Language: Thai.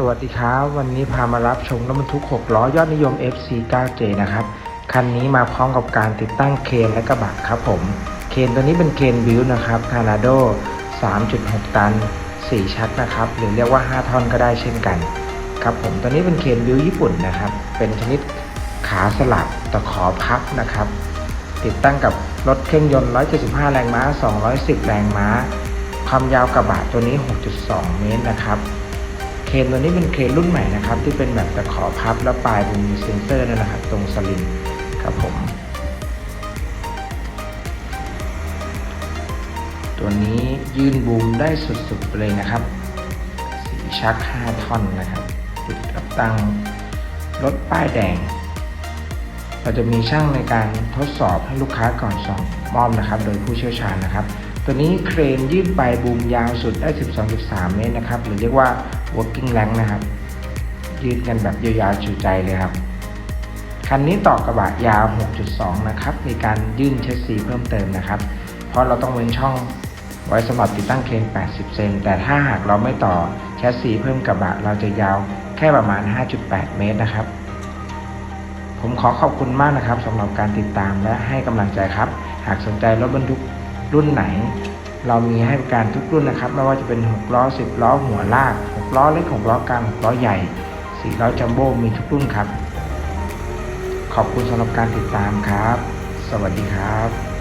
สวัสดีครับ วันนี้พามารับชมรถบรรทุก 6 ล้อยอดนิยม FC9J นะครับ คันนี้มาพร้อมกับการติดตั้งเคนและกระบะครับผม เคนตัวนี้เป็นเคนบิวนะครับคานาโด 3.6 ตัน 4 ชักนะครับ หรือเรียกว่า 5 ท่อนก็ได้เช่นกัน ครับผมตัวนี้เป็นเคนบิวญี่ปุ่นนะครับ เป็นชนิดขาสลับตะขอพับนะครับ ติดตั้งกับรถเครื่องยนต์ 175 แรงม้า 210 แรงม้า ความยาวกระบะตัวนี้ 6.2 เมตรนะครับ เคนตัวนี้เป็นเคนรุ่นใหม่นะครับที่เป็นแบบตะขอพับแล้วปลายเป็นมีเซนเซอร์ด้วยนะครับตรงสลิงครับผม ตัวนี้ยื่นบูมได้สุดๆไปเลยนะครับ สีชัก 5 ท่อนนะครับติดกับตั้งรถป้ายแดง เราจะมีช่างในการทดสอบให้ลูกค้าก่อนส่งมอบนะครับ โดยผู้เชี่ยวชาญนะครับ ตัวนี้เครนยืดไปบูมยาวสุดได้ 12.3 เมตรนะครับ หรือเรียกว่า working length นะครับ ยืดกันแบบยาวๆจูใจเลยครับ คันนี้ต่อกระบะยาว 6.2 นะครับ มีการยื่นเชสซีเพิ่มเติมนะครับ เพราะเราต้องเว้นช่องไว้สำหรับติดตั้งเครน 80 เซน แต่ถ้าหากเราไม่ต่อแชสซีเพิ่มกระบะ เราจะยาวแค่ประมาณ 5.8 เมตรนะครับ ผมขอขอบคุณมากนะครับสำหรับการติดตามและให้กำลังใจครับ หากสนใจรถบรรทุก รุ่นไหน เรามีให้บริการทุกรุ่นนะครับ ไม่ว่าจะเป็น 6 ล้อ 10 ล้อ หัวลาก 6 ล้อเล็ก 6 ล้อกลาง 6 ล้อใหญ่ 4 ล้อจัมโบ้มีทุกรุ่นครับ ขอบคุณสำหรับการติดตามครับ สวัสดีครับ